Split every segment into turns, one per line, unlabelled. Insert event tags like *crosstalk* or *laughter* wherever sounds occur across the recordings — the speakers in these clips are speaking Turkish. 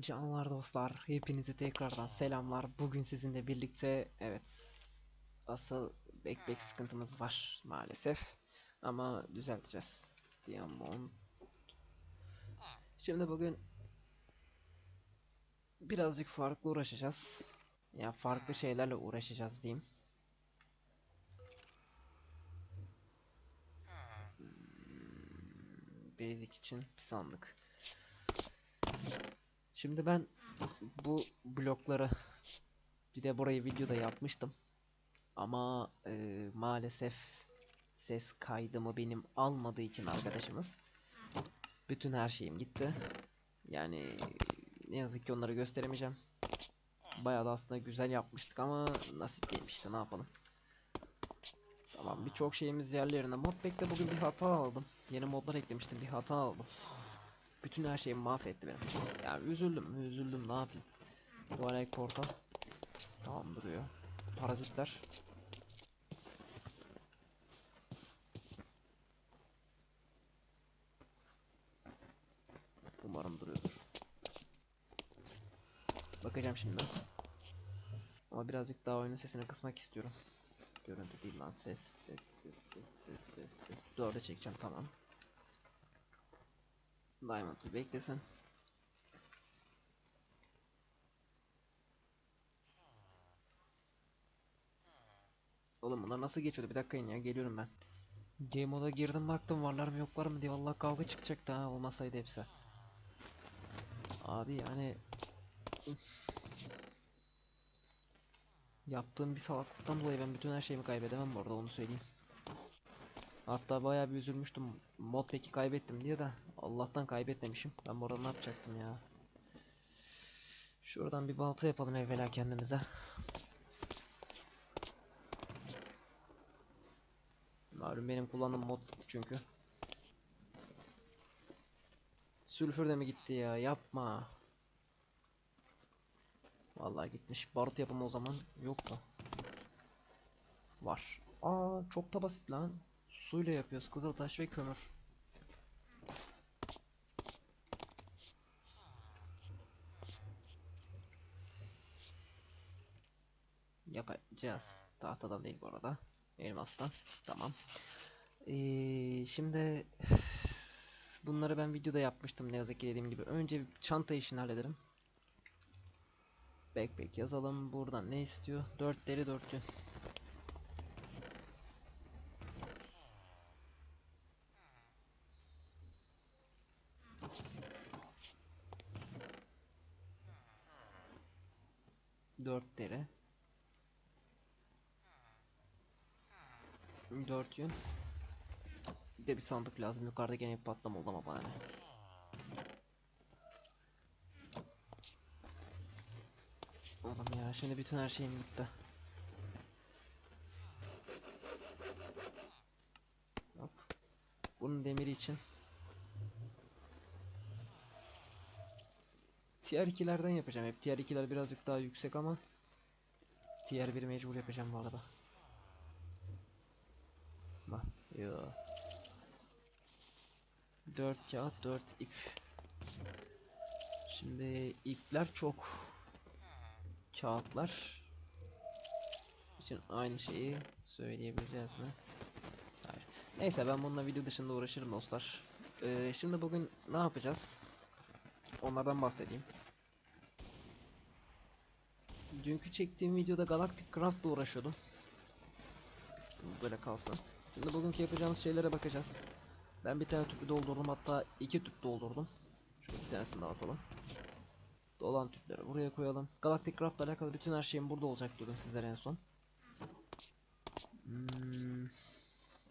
Canlar dostlar, hepinize tekrardan selamlar. Bugün sizinle birlikte evet asıl backpack sıkıntımız var maalesef ama düzelteceğiz. Diamond. Şimdi bugün birazcık farklı uğraşacağız. Ya farklı şeylerle uğraşacağız diyeyim. Hmm, Basic için bir sandık. Şimdi ben bu blokları bir de burayı videoda yapmıştım. Ama e, maalesef ses kaydımı benim almadığı için arkadaşımız bütün her şeyim gitti. Yani ne yazık ki onları gösteremeyeceğim. Bayağı da aslında güzel yapmıştık ama nasip değilmiş işte ne yapalım. Tamam birçok şeyimiz yerli yerine. Modpack'te bugün bir hata aldım. Yeni modlar eklemiştim bir hata aldım. Bütün her şeyimi mahvetti benim. Yani üzüldüm, üzüldüm ne yapayım. Tuvalet portal. Tamam duruyor. Parazitler. Umarım duruyordur. Bakacağım şimdi. Ama birazcık daha oyunun sesini kısmak istiyorum. Görüntü değil lan ses ses ses ses ses ses. Dörde çekeceğim tamam. Diamond bir beklesin. Oğlum bunlar nasıl geçiyordu? Bir dakika in ya geliyorum ben. Game moda girdim baktım varlar mı yoklar mı diye vallahi kavga çıkacaktı ha olmasaydı hepsi. Abi yani. Yaptığım bir salaklıktan dolayı ben bütün her şeyimi kaybedemem bu arada onu söyleyeyim. Hatta bayağı bir üzülmüştüm. Mod peki kaybettim diye de Allah'tan kaybetmemişim. Ben bu arada ne yapacaktım ya? Şuradan bir balta yapalım evvela kendimize. Malum benim kullandığım mod gitti çünkü. Sülfür de mi gitti ya? Yapma. Vallahi gitmiş. Barut yapımı o zaman yok mu? Var. Aa çok da basit lan. Suyla yapıyoruz. Kızıltaş ve kömür. Yapacağız. Tahtadan değil bu arada. Elmastan. Tamam. Ee, şimdi bunları ben videoda yapmıştım ne yazık ki dediğim gibi. Önce çanta işini hallederim. Backpack yazalım. Buradan ne istiyor? 4 deri 4 yün. Dört deri. Dört yün. Bir de bir sandık lazım. Yukarıda gene bir patlama oldu ama bana ne. Oğlum ya şimdi bütün her şeyim gitti. Hop. Bunun demiri için. Tier 2'lerden yapacağım hep. Tier 2'ler birazcık daha yüksek ama Tier 1'i mecbur yapacağım bu arada. Yo. 4 kağıt 4 ip. Şimdi ipler çok kağıtlar için aynı şeyi söyleyebileceğiz mi? Hayır. Neyse ben bununla video dışında uğraşırım dostlar. Ee, şimdi bugün ne yapacağız? Onlardan bahsedeyim. Dünkü çektiğim videoda Galactic Craft'la uğraşıyordum. Böyle kalsın. Şimdi bugünkü yapacağımız şeylere bakacağız. Ben bir tane tüpü doldurdum hatta iki tüp doldurdum. Şöyle bir tanesini dağıtalım. Dolan tüpleri buraya koyalım. Galactic Craft alakalı bütün her şeyim burada olacak diyordum sizlere en son. Hmm.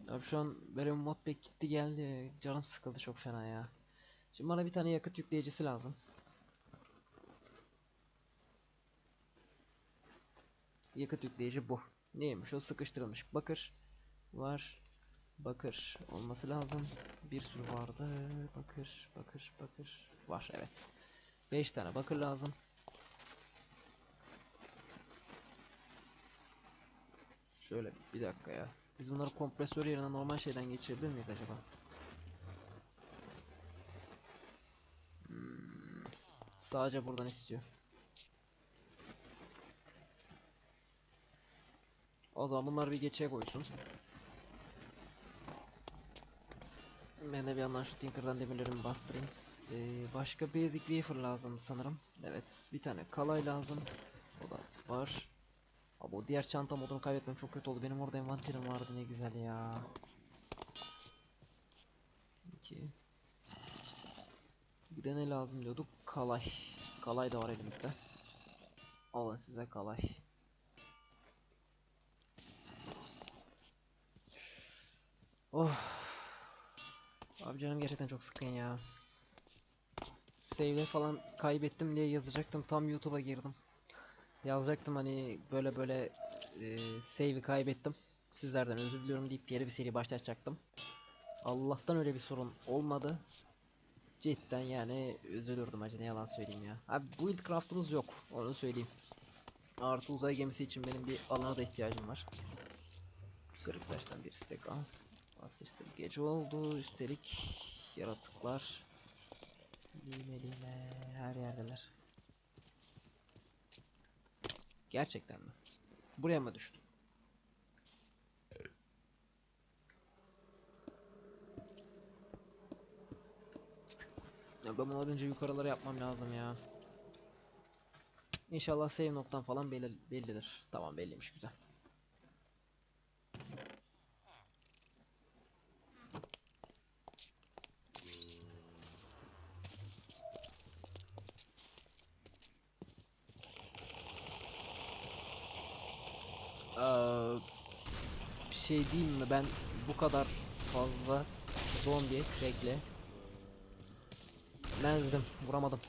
Abi şu an benim modpack gitti geldi. Canım sıkıldı çok fena ya. Şimdi bana bir tane yakıt yükleyicisi lazım. Yakıt yükleyici bu. Neymiş o sıkıştırılmış. Bakır var. Bakır olması lazım. Bir sürü vardı. Bakır, bakır, bakır. Var evet. 5 tane bakır lazım. Şöyle bir dakika ya. Biz bunları kompresör yerine normal şeyden geçirebilir miyiz acaba? Hmm, Sadece buradan istiyor. O zaman bunlar bir geçe koysun. Ben de bir yandan şu Tinker'dan demirlerimi bastırayım. Ee, başka basic wafer lazım sanırım. Evet bir tane kalay lazım. O da var. Abi o diğer çanta modunu kaybetmem çok kötü oldu. Benim orada envanterim vardı ne güzel ya. 2 Bir de ne lazım diyorduk? Kalay. Kalay da var elimizde. Alın size kalay. Oh. Abi canım gerçekten çok sıkın ya. Save'leri falan kaybettim diye yazacaktım. Tam YouTube'a girdim. Yazacaktım hani böyle böyle e, save'i kaybettim. Sizlerden özür diliyorum deyip yeni bir seri başlatacaktım. Allah'tan öyle bir sorun olmadı. Cidden yani üzülürdüm acı ne yalan söyleyeyim ya. Abi build craft'ımız yok onu söyleyeyim. Artı uzay gemisi için benim bir alana da ihtiyacım var. Kırık taştan bir stack al. Asıştır gece oldu üstelik yaratıklar Lime lime her yerdeler. Gerçekten mi? Buraya mı düştü? Ya ben bundan önce yukarıları yapmam lazım ya. İnşallah save noktan falan belli, bellidir. Tamam belliymiş güzel. Şey diyeyim mi ben bu kadar fazla zombi bekle. Mezdim vuramadım.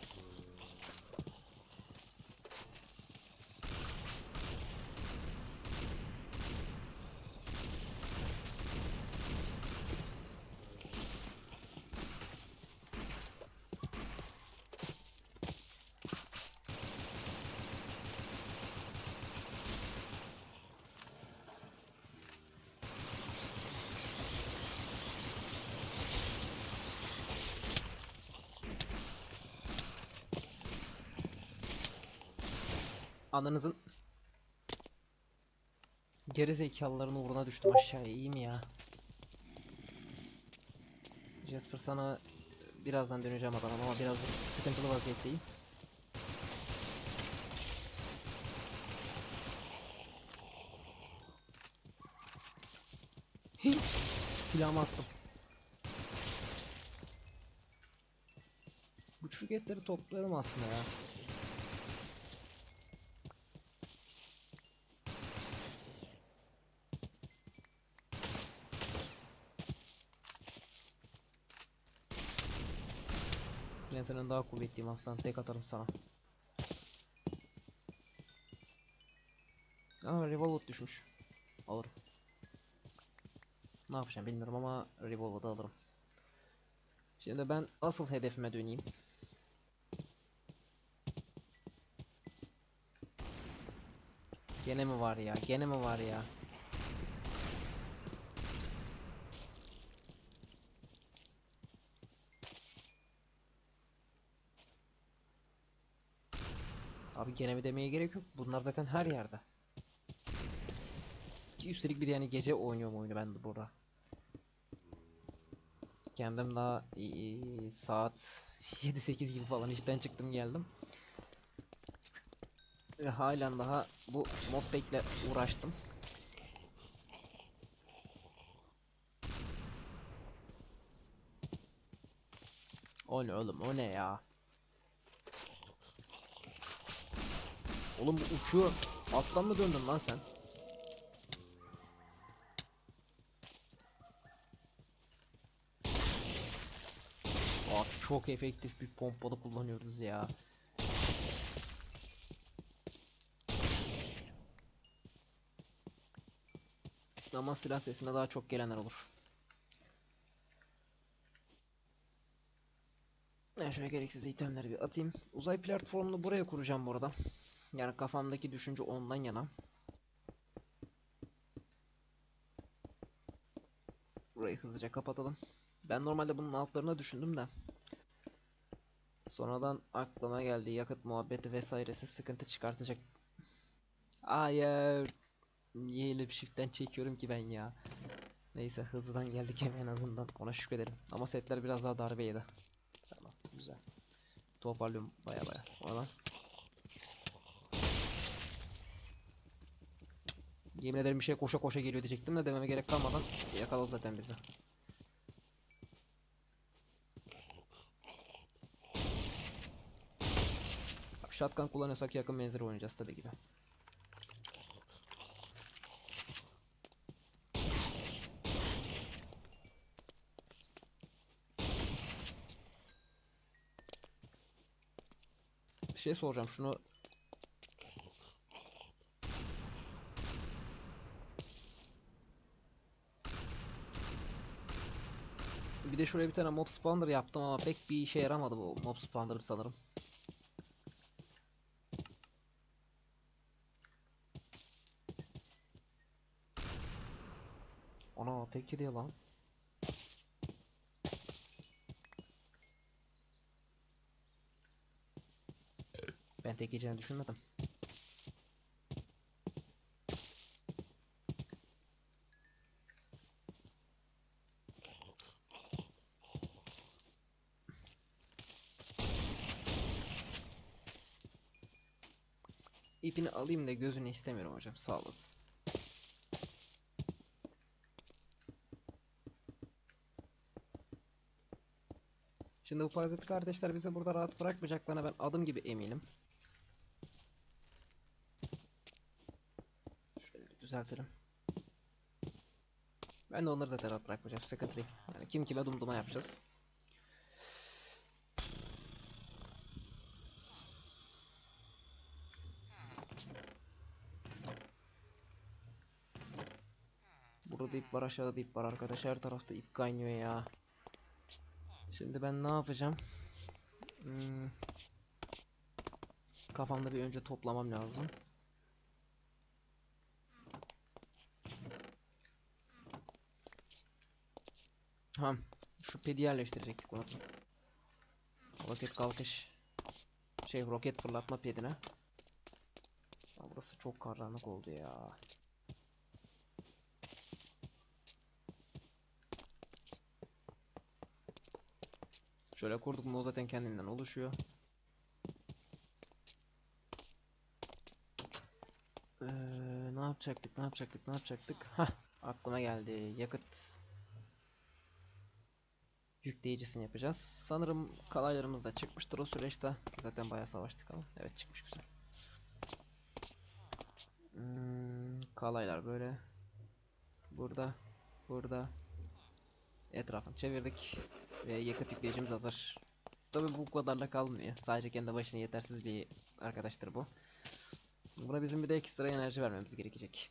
Ananızın geri zekalıların uğruna düştüm aşağıya iyi mi ya? Jasper sana birazdan döneceğim adam ama birazcık sıkıntılı vaziyetteyim. *laughs* Silahımı attım. Bu çürük etleri toplarım aslında ya. Senden daha kuvvetliyim aslan. Tek atarım sana. Aa revolver düşmüş. Alırım. Ne yapacağım bilmiyorum ama revolver'da alırım. Şimdi ben asıl hedefime döneyim. Gene mi var ya? Gene mi var ya? Abi gene mi demeye gerek yok. Bunlar zaten her yerde. Ki üstelik bir de yani gece oynuyorum oyunu ben de burada. Kendim daha iyi, saat 7-8 gibi falan işten çıktım geldim. Ve halen daha bu modpack'le uğraştım. O ne oğlum o ne ya? Oğlum bu uçuyor. Alttan mı döndün lan sen? Abi çok efektif bir pompalı kullanıyoruz ya. Ama silah sesine daha çok gelenler olur. Ben şöyle gereksiz itemleri bir atayım. Uzay platformunu buraya kuracağım bu arada. Yani kafamdaki düşünce ondan yana. Burayı hızlıca kapatalım. Ben normalde bunun altlarına düşündüm de. Sonradan aklıma geldi yakıt muhabbeti vesairesi sıkıntı çıkartacak. Hayır. Niye öyle shift'ten çekiyorum ki ben ya. Neyse hızlıdan geldik en azından ona şükredelim. Ama setler biraz daha darbe yedi. Tamam güzel. Toparlıyorum baya baya. Oradan. Yemin ederim bir şey koşa koşa geliyor diyecektim de dememe gerek kalmadan yakaladı zaten bizi. Shotgun kullanıyorsak yakın menzil oynayacağız tabii ki de. Şey soracağım şunu Bir de şuraya bir tane mob spawner yaptım ama pek bir işe yaramadı bu mob spawner sanırım. Ana tek yedi lan. Ben tek yiyeceğini düşünmedim. İpini alayım da gözünü istemiyorum hocam sağ olasın. Şimdi bu parazit kardeşler bizi burada rahat bırakmayacaklarına ben adım gibi eminim. Şöyle düzeltelim. Ben de onları zaten rahat bırakmayacağım. Sıkıntı değil. Yani kim kime dumduma yapacağız. Burada ip var aşağıda da ip var arkadaş her tarafta ip kaynıyor ya. Şimdi ben ne yapacağım? Hmm. Kafamda bir önce toplamam lazım. Ha, şu pedi yerleştirecektik unuttum. Roket kalkış. Şey roket fırlatma pedine. Burası çok karanlık oldu ya. Şöyle kurduk mu o zaten kendinden oluşuyor. Ee, ne yapacaktık ne yapacaktık ne yapacaktık? Hah aklıma geldi yakıt yükleyicisini yapacağız. Sanırım kalaylarımız da çıkmıştır o süreçte. Zaten bayağı savaştık ama. Evet çıkmış güzel. Hmm, kalaylar böyle. Burada. Burada. Etrafını çevirdik. Ve yakıt yükleyicimiz hazır. Tabi bu kadarla kalmıyor. Sadece kendi başına yetersiz bir arkadaştır bu. Buna bizim bir de ekstra enerji vermemiz gerekecek.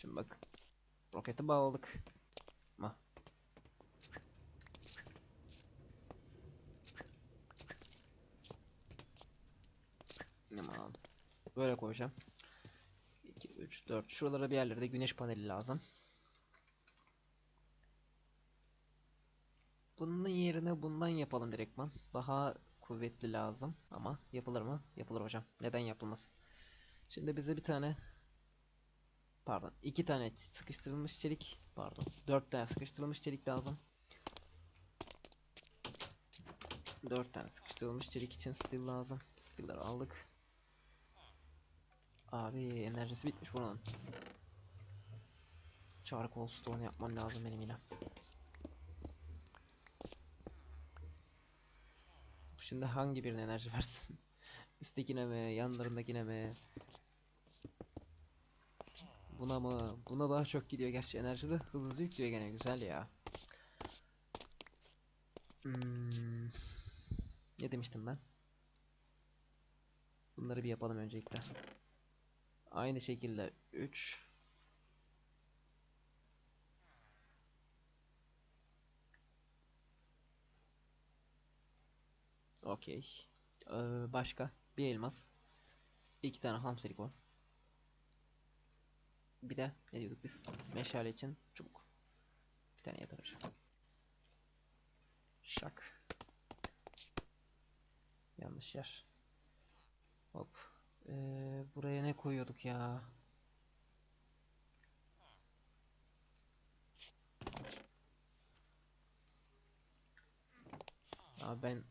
Şimdi bak. Roketi bağladık. Ma. Aman. Böyle koyacağım. 2, 3, 4. Şuralara bir yerlerde güneş paneli lazım. Yerine bundan yapalım direktman. Daha kuvvetli lazım ama yapılır mı? Yapılır hocam. Neden yapılmasın? Şimdi bize bir tane pardon iki tane sıkıştırılmış çelik pardon dört tane sıkıştırılmış çelik lazım. Dört tane sıkıştırılmış çelik için steel lazım. Steel'leri aldık. Abi enerjisi bitmiş bunun. Charcoal stone yapmam lazım benim yine. Şimdi hangi birine enerji *laughs* versin? Üsttekine mi, yanlarındakine mi? Buna mı? Buna daha çok gidiyor gerçi enerji de hızlı yüklüyor gene güzel ya. Hmm. Ne demiştim ben? Bunları bir yapalım öncelikle. Aynı şekilde 3 Okey. Ee, başka bir elmas. iki tane ham silikon. Bir de ne diyorduk biz? Meşale için çubuk. Bir tane yeter hocam. Şak. Yanlış yer. Hop. Ee, buraya ne koyuyorduk ya? Abi ben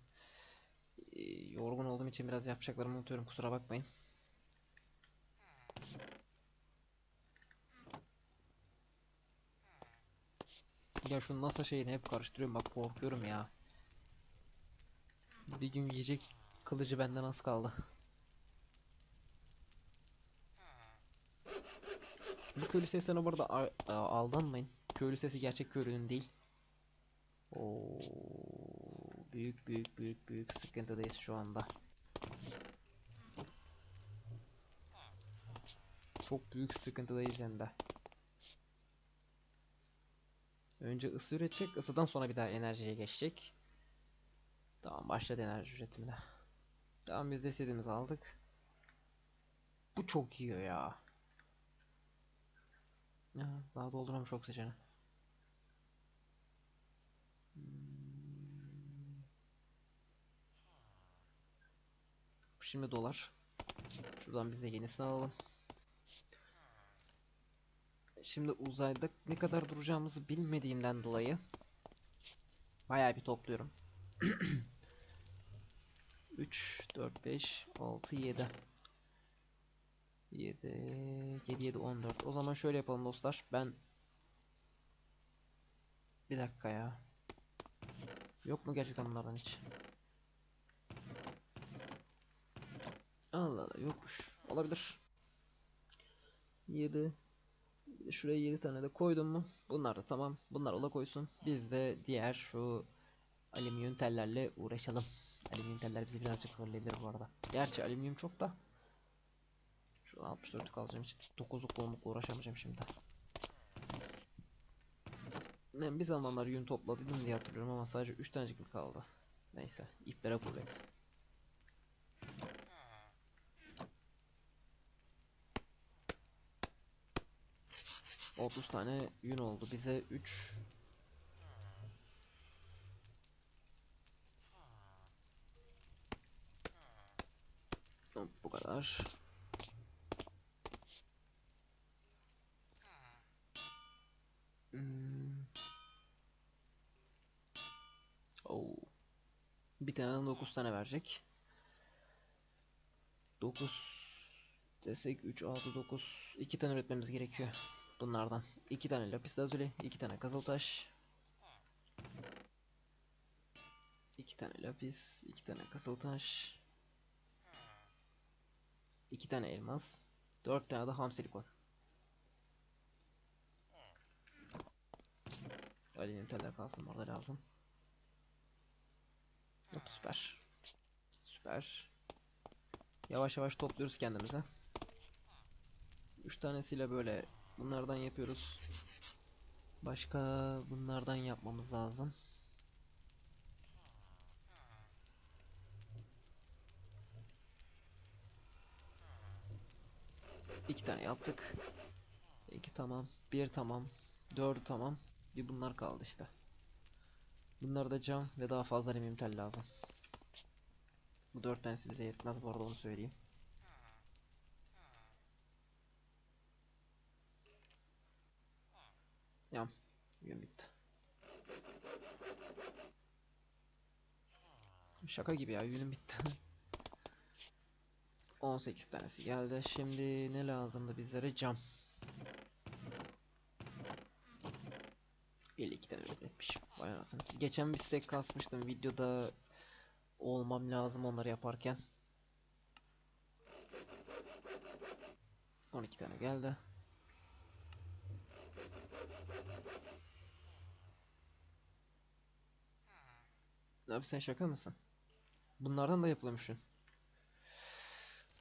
yorgun olduğum için biraz yapacaklarımı unutuyorum kusura bakmayın. Ya şu NASA şeyini hep karıştırıyorum bak korkuyorum ya. Bir gün yiyecek kılıcı benden az kaldı. Bu köylü seslerine bu arada a- a- aldanmayın. Köylü sesi gerçek köylünün değil. Oo, büyük büyük büyük büyük sıkıntıdayız şu anda. Çok büyük sıkıntıdayız hem de. Önce ısı üretecek, ısıdan sonra bir daha enerjiye geçecek. Tamam başladı enerji üretimine. Tamam biz de istediğimizi aldık. Bu çok iyi ya. Ya, daha doldurmamış oksijeni. Hmm. Şimdi dolar. Şuradan bize yenisini alalım. Şimdi uzayda ne kadar duracağımızı bilmediğimden dolayı bayağı bir topluyorum. 3, 4, 5, 6, 7. 7, 7, 7, 14. O zaman şöyle yapalım dostlar. Ben bir dakika ya. Yok mu gerçekten bunlardan hiç? Allah Allah yokmuş. Olabilir. 7 Şuraya 7 tane de koydum mu? Bunlar da tamam. Bunlar ola koysun. Biz de diğer şu alüminyum tellerle uğraşalım. Alüminyum teller bizi birazcık zorlayabilir bu arada. Gerçi alüminyum çok da. Şuradan 64'lük alacağım için 9'luk olmakla uğraşamayacağım şimdi. Ben bir zamanlar yün topladıydım diye hatırlıyorum ama sadece 3 tanecik mi kaldı? Neyse iplere kuvvet. Otuz tane yün oldu. Bize 3 Bu kadar. Hmm. Oo. Bir tane 9 tane verecek. 9 desek 3 6 9 2 tane üretmemiz gerekiyor bunlardan. 2 tane lapis lazuli, 2 tane kızıltaş. 2 tane lapis, 2 tane kızıltaş. 2 tane elmas, 4 tane de ham silikon. Alüminyum teller kalsın orada lazım. Hop süper. Süper. Yavaş yavaş topluyoruz kendimize. 3 tanesiyle böyle bunlardan yapıyoruz. Başka bunlardan yapmamız lazım. İki tane yaptık. İki tamam. Bir tamam. Dördü tamam. Bir bunlar kaldı işte. Bunlar da cam ve daha fazla alüminyum tel lazım. Bu dört tanesi bize yetmez bu arada onu söyleyeyim. Yün bitti. Şaka gibi ya yünüm bitti. *laughs* 18 tanesi geldi. Şimdi ne lazımdı bizlere? Cam. 52 tane üretmiş. Vay anasını. Geçen bir stack kasmıştım. Videoda olmam lazım onları yaparken. 12 tane geldi. Abi sen şaka mısın? Bunlardan da yapılmış yün.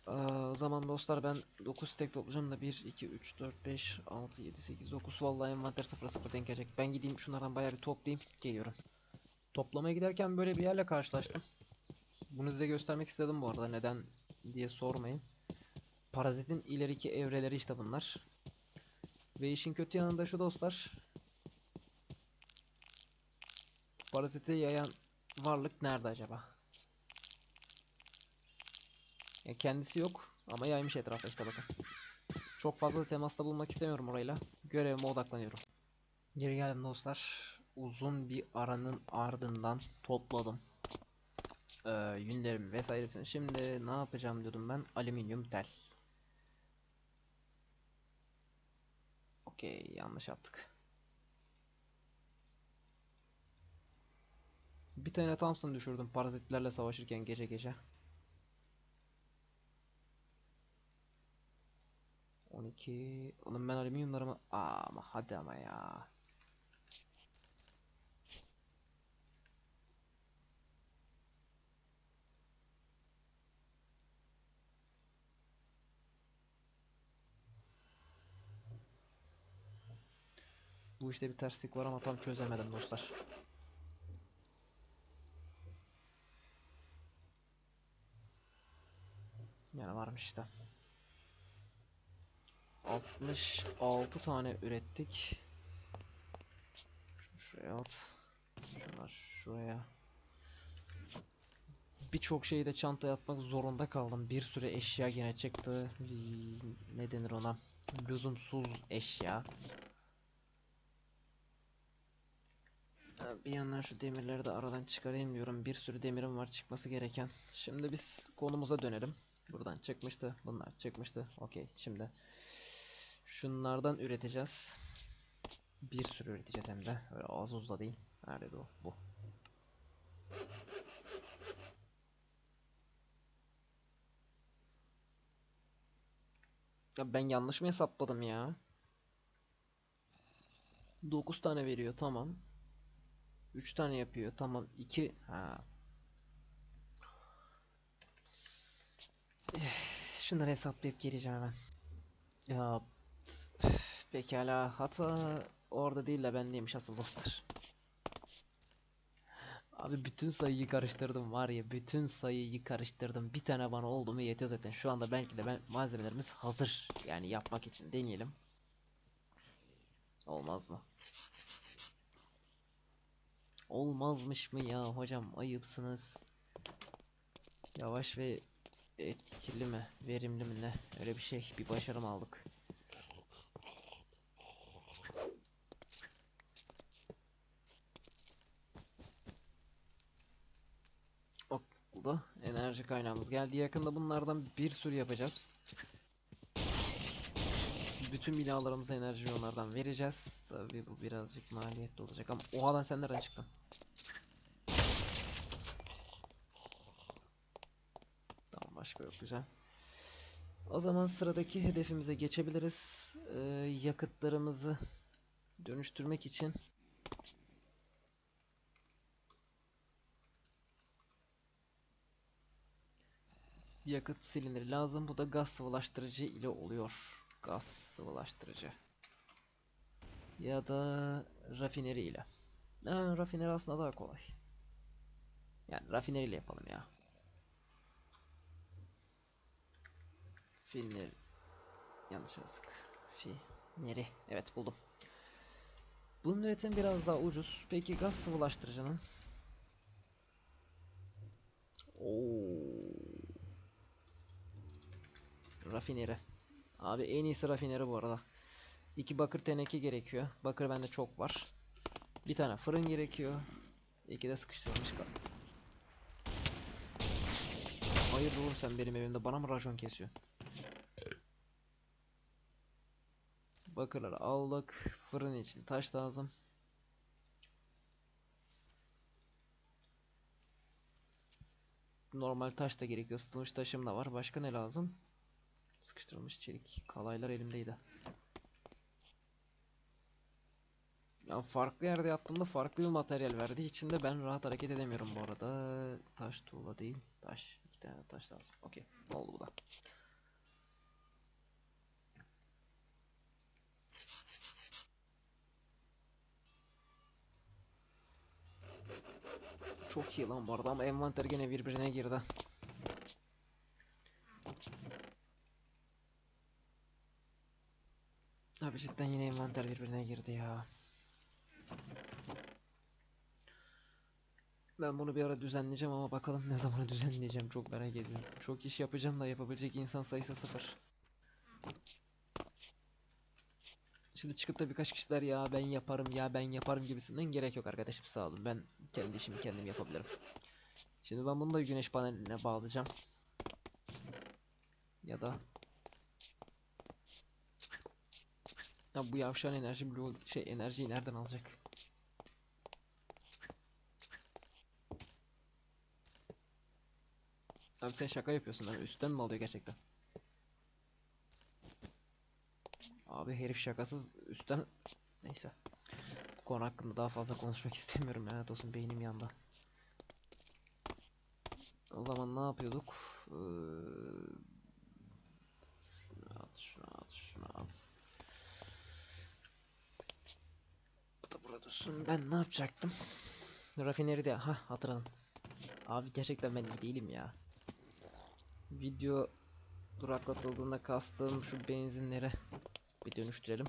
Aa, o zaman dostlar ben 9 stack toplayacağım da 1, 2, 3, 4, 5, 6, 7, 8, 9 vallahi envanter 0 0 denk gelecek. Ben gideyim şunlardan bayağı bir toplayayım geliyorum. Toplamaya giderken böyle bir yerle karşılaştım. Bunu size göstermek istedim bu arada neden diye sormayın. Parazitin ileriki evreleri işte bunlar. Ve işin kötü yanında şu dostlar. Paraziti yayan varlık nerede acaba? Ya kendisi yok ama yaymış etrafa işte bakın. Çok fazla temasta bulunmak istemiyorum orayla. Görevime odaklanıyorum. Geri geldim dostlar. Uzun bir aranın ardından topladım. Ee, yünlerimi vesairesini. Şimdi ne yapacağım diyordum ben. Alüminyum tel. Okey yanlış yaptık. Bir tane Thompson düşürdüm parazitlerle savaşırken gece gece. 12 Oğlum ben alüminyumlarımı Aa, ama hadi ama ya. Bu işte bir terslik var ama tam çözemedim dostlar. Yani varmış işte. 66 tane ürettik. Şunu şuraya at. Şunlar şuraya. Birçok şeyi de çantaya atmak zorunda kaldım. Bir sürü eşya gene çıktı. Ne denir ona? Lüzumsuz eşya. Bir yandan şu demirleri de aradan çıkarayım diyorum. Bir sürü demirim var çıkması gereken. Şimdi biz konumuza dönelim. Buradan çıkmıştı. Bunlar çıkmıştı. Okey. Şimdi şunlardan üreteceğiz. Bir sürü üreteceğiz hem de. Öyle az uz da değil. Nerede o? Bu. Ya ben yanlış mı hesapladım ya? 9 tane veriyor tamam. 3 tane yapıyor tamam. 2 ha. Şunları hesaplayıp geleceğim hemen. Ya pekala hata orada değil de bendeymiş asıl dostlar. Abi bütün sayıyı karıştırdım var ya bütün sayıyı karıştırdım. Bir tane bana oldu mu yetiyor zaten. Şu anda belki de ben malzemelerimiz hazır. Yani yapmak için deneyelim. Olmaz mı? Olmazmış mı ya hocam ayıpsınız. Yavaş ve etkili mi verimli mi ne öyle bir şey bir başarım aldık. Oldu. Enerji kaynağımız geldi. Yakında bunlardan bir sürü yapacağız. Bütün binalarımıza enerji onlardan vereceğiz. Tabii bu birazcık maliyetli olacak ama oha lan sen nereden? Yok güzel. O zaman sıradaki hedefimize geçebiliriz. Ee, yakıtlarımızı dönüştürmek için yakıt silindiri lazım. Bu da gaz sıvılaştırıcı ile oluyor. Gaz sıvılaştırıcı. Ya da rafineri ile. Ha, rafineri aslında daha kolay. Yani rafineri ile yapalım ya. Finleri yanlış yazdık. Neri evet buldum. Bunun üretimi biraz daha ucuz. Peki gaz sıvılaştırıcının? Oo. Rafineri. Abi en iyisi rafineri bu arada. İki bakır teneke gerekiyor. Bakır bende çok var. Bir tane fırın gerekiyor. İki de sıkıştırılmış kal. Hayır oğlum sen benim evimde bana mı racon kesiyorsun? Bakırları aldık. Fırın için taş lazım. Normal taş da gerekiyor. Isıtılmış taşım da var. Başka ne lazım? Sıkıştırılmış çelik. Kalaylar elimdeydi. Ya farklı yerde yaptığımda farklı bir materyal verdiği için de ben rahat hareket edemiyorum bu arada. Taş tuğla değil. Taş. İki tane taş lazım. Okey. Oldu bu da. Çok iyi lan bu arada ama envanter gene birbirine girdi. Abi cidden yine envanter birbirine girdi ya. Ben bunu bir ara düzenleyeceğim ama bakalım ne zaman düzenleyeceğim çok merak ediyorum. Çok iş yapacağım da yapabilecek insan sayısı sıfır. Şimdi çıkıp da birkaç kişiler ya ben yaparım ya ben yaparım gibisinden gerek yok arkadaşım sağ olun. Ben kendi işimi kendim yapabilirim. Şimdi ben bunu da güneş paneline bağlayacağım. Ya da ya bu yavşan enerji bloğu şey enerjiyi nereden alacak? Abi sen şaka yapıyorsun lan. Üstten mi alıyor gerçekten? Abi herif şakasız üstten neyse. Konu hakkında daha fazla konuşmak *laughs* istemiyorum lanet olsun beynim yandı. O zaman ne yapıyorduk? Ee, şunu at, şunu at, şunu at. Bu da burada dursun. Ben ne yapacaktım? Rafineri de ha hatırladım. Abi gerçekten ben iyi değilim ya. Video duraklatıldığında kastığım şu benzinlere bir dönüştürelim.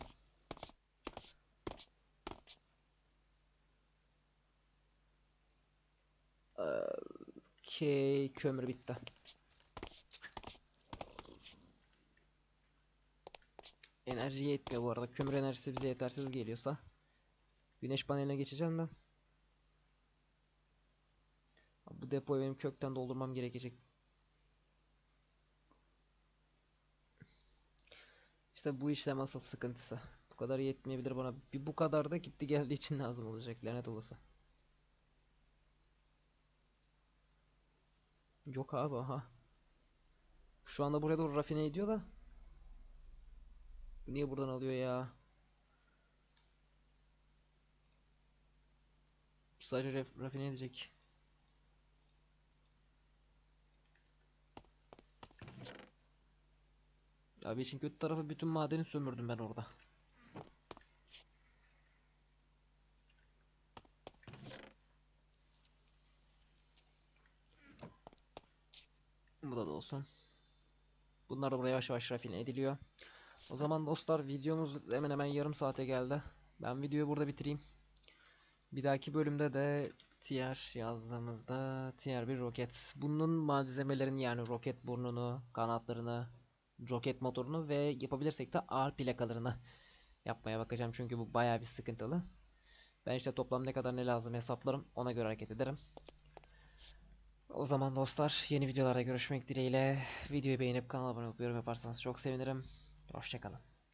Okey, kömür bitti. Enerji yetmiyor bu arada. Kömür enerjisi bize yetersiz geliyorsa. Güneş paneline geçeceğim de. Bu depoyu benim kökten doldurmam gerekecek. İşte bu işlem asıl sıkıntısı. Bu kadar yetmeyebilir bana. Bir bu kadar da gitti geldiği için lazım olacak lanet olası. Yok abi aha. Şu anda buraya doğru rafine ediyor da. Niye buradan alıyor ya? Sadece raf- rafine edecek. Abi işin kötü tarafı bütün madeni sömürdüm ben orada. Bu da da olsun. Bunlar da buraya yavaş yavaş rafine ediliyor. O zaman dostlar videomuz hemen hemen yarım saate geldi. Ben videoyu burada bitireyim. Bir dahaki bölümde de tier yazdığımızda tier bir roket. Bunun malzemelerini yani roket burnunu, kanatlarını, roket motorunu ve yapabilirsek de ağır plakalarını yapmaya bakacağım. Çünkü bu bayağı bir sıkıntılı. Ben işte toplam ne kadar ne lazım hesaplarım. Ona göre hareket ederim. O zaman dostlar yeni videolarda görüşmek dileğiyle. Videoyu beğenip kanala abone olup yorum yaparsanız çok sevinirim. Hoşçakalın.